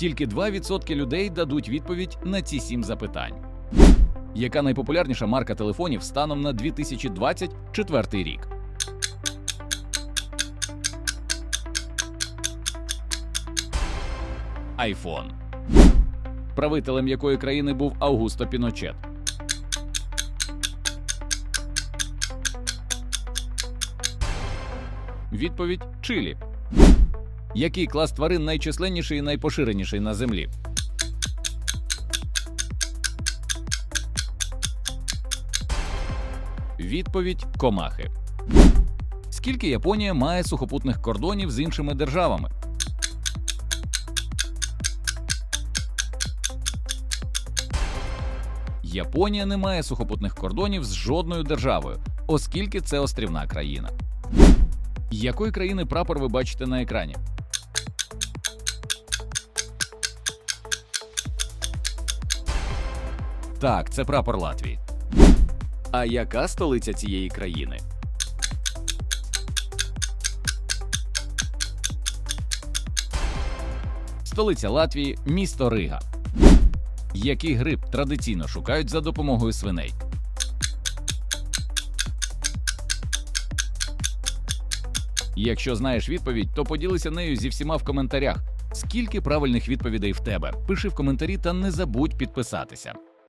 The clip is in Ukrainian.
Тільки 2% людей дадуть відповідь на ці сім запитань. Яка найпопулярніша марка телефонів станом на 2024 рік? iPhone. Правителем якої країни був Аугусто Піночет? Відповідь Чилі. Який клас тварин найчисленніший і найпоширеніший на землі? Відповідь комахи. Скільки Японія має сухопутних кордонів з іншими державами? Японія не має сухопутних кордонів з жодною державою, оскільки це острівна країна. Якої країни прапор ви бачите на екрані? Так, це прапор Латвії. А яка столиця цієї країни? Столиця Латвії місто Рига. Який гриб традиційно шукають за допомогою свиней? Якщо знаєш відповідь, то поділися нею зі всіма в коментарях. Скільки правильних відповідей в тебе? Пиши в коментарі та не забудь підписатися.